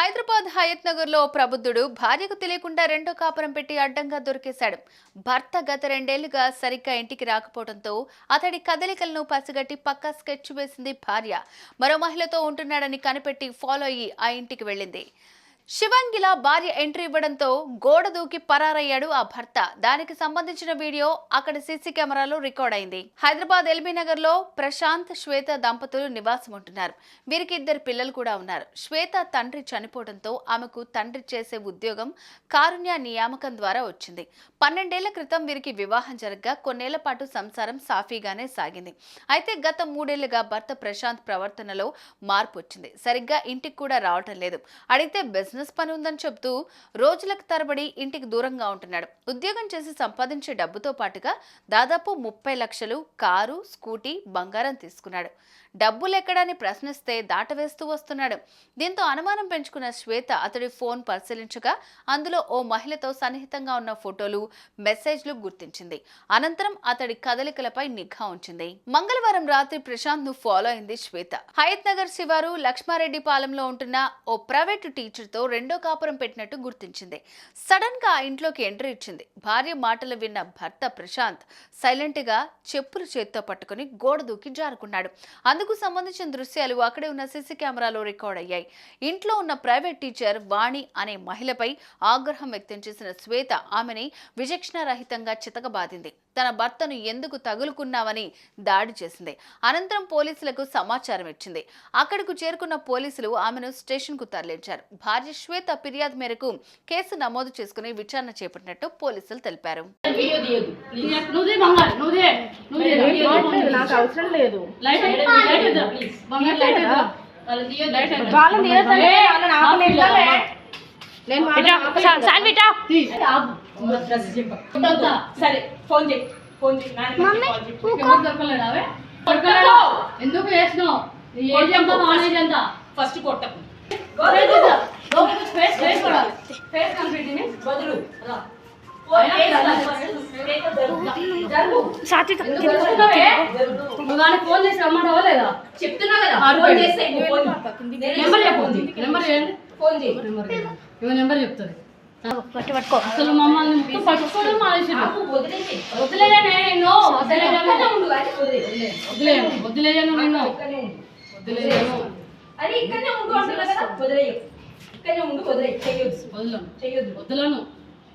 హైదరాబాద్ హయత్ నగర్లో ప్రబుద్ధుడు భార్యకు తెలియకుండా రెండో కాపురం పెట్టి అడ్డంగా దొరికేశాడు. భర్త గత రెండేళ్ళుగా సరిగ్గా ఇంటికి రాకపోవడంతో అతడి కదలికలను పసిగట్టి పక్కా స్కెచ్ వేసింది భార్య. మరో మహిళతో ఉంటున్నాడని కనిపెట్టి ఫాలో అయ్యి ఆ ఇంటికి వెళ్ళింది. శివంగిలా భార్య ఎంట్రీ ఇవ్వడంతో గోడ దూకి పరారయ్యాడు ఆ భర్త. దానికి సంబంధించిన వీడియో అక్కడ సీసీ కెమెరాలో రికార్డ్ అయింది. హైదరాబాద్ ఎల్బీ నగర్లో ప్రశాంత్ శ్వేత దంపతులు నివాసం ఉంటున్నారు. వీరికి ఇద్దరు పిల్లలు కూడా ఉన్నారు. శ్వేత తండ్రి చనిపోవడంతో ఆమెకు తండ్రి చేసే ఉద్యోగం కారుణ్య నియామకం ద్వారా వచ్చింది. పన్నెండేళ్ళ క్రితం వీరికి వివాహం జరగగా కొన్నేళ్ళ పాటు సంసారం సాఫీగానే సాగింది. అయితే గత మూడేళ్ళుగా భర్త ప్రశాంత్ ప్రవర్తనలో మార్పు వచ్చింది. సరిగ్గా ఇంటికి కూడా రావటం లేదు. అడిగితే బిజినెస్ పని ఉందని చెబుతూ రోజులకు తరబడి ఇంటికి దూరంగా ఉంటున్నాడు. ఉద్యోగం చేసి సంపాదించే డబ్బుతో పాటుగా దాదాపు ముప్పై లక్షలు కారు స్కూటీ బంగారం తీసుకున్నాడు. డబ్బులు ఎక్కడని ప్రశ్నిస్తే దాటవేస్తూ వస్తున్నాడు. దీంతో అనుమానం పెంచుకున్న శ్వేత అతడి ఫోన్ పరిశీలించగా అందులో ఓ మహిళతో సన్నిహితంగా ఉన్న ఫోటోలు మెసేజ్లు గుర్తించింది. అనంతరం అతడి కదలికలపై నిఘా ఉంచింది. మంగళవారం రాత్రి ప్రశాంత్ను ఫాలో అయింది శ్వేత. హయత్ నగర్ శివారు లక్ష్మారెడ్డి పాలెంలో ఉంటున్న ఓ ప్రైవేటు టీచర్తో రెండో కాపురం పెట్టినట్టు గుర్తించింది. సడన్గా ఆ ఇంట్లోకి ఎంట్రీ ఇచ్చింది. భార్య మాటలు విన్న భర్త ప్రశాంత్ సైలెంట్గా చెప్పులు చేత్తో పట్టుకుని గోడ దూకి జారుకున్నాడు. అందుకు సంబంధించిన దృశ్యాలు అక్కడే ఉన్న సీసీ కెమెరాలో రికార్డ్ అయ్యాయి. ఇంట్లో ఉన్న ప్రైవేట్ టీచర్ వాణి అనే మహిళపై ఆగ్రహం వ్యక్తం చేసిన శ్వేత ఆమెని విచక్షణారహితంగా చితకబాదింది. తన భర్తను ఎందుకు తగులుకున్నావని దాడి చేసింది. అనంతరం పోలీసులకు సమాచారం ఇచ్చింది. అక్కడకు చేరుకున్న పోలీసులు ఆమెను స్టేషన్కు తరలించారు. భార్య శ్వేత ఫిర్యాదు మేరకు కేసు నమోదు చేసుకుని విచారణ చేపట్టినట్టు పోలీసులు తెలిపారు. వాళ్ళని. నేను వద్దా? సరే ఫోన్ చేయి ఫోన్ చేయి. ఎందుకు చేసినావు? ఫస్ట్ కొట్టకు. ఫేస్ కనిపెట్టింది. బదులు కానీ ఫోన్ చేసి రమ్మంటావా లేదా? చెప్తున్నా కదా. ఫోన్. చేస్తే నెంబర్ చెప్పు. ఫోన్ చేయి. నెంబర్ చేయండి ఫోన్ చేయి. నెంబర్ చేయండి. ఇవ నెంబర్ చెప్తుంది. అసలు మమ్మల్ని పట్టుకోవడం మానేసి నాకు వదిలేసి. వదిలేయనే నిన్ను. వదిలేయను ఇక్కడే ఉండు కానీ వదిలే. వదిలేయను వదిలేయను నిన్ను. ఇక్కడే ఉండు. వదిలేయను. అరే ఇక్కడనే ఉండు అంటున్నా కదా. వదిలేయు ఇక్కడనే ఉండు వదిలేయు చెయ్యొద్దు. వదలను. చెయ్యొద్దు. వదలను.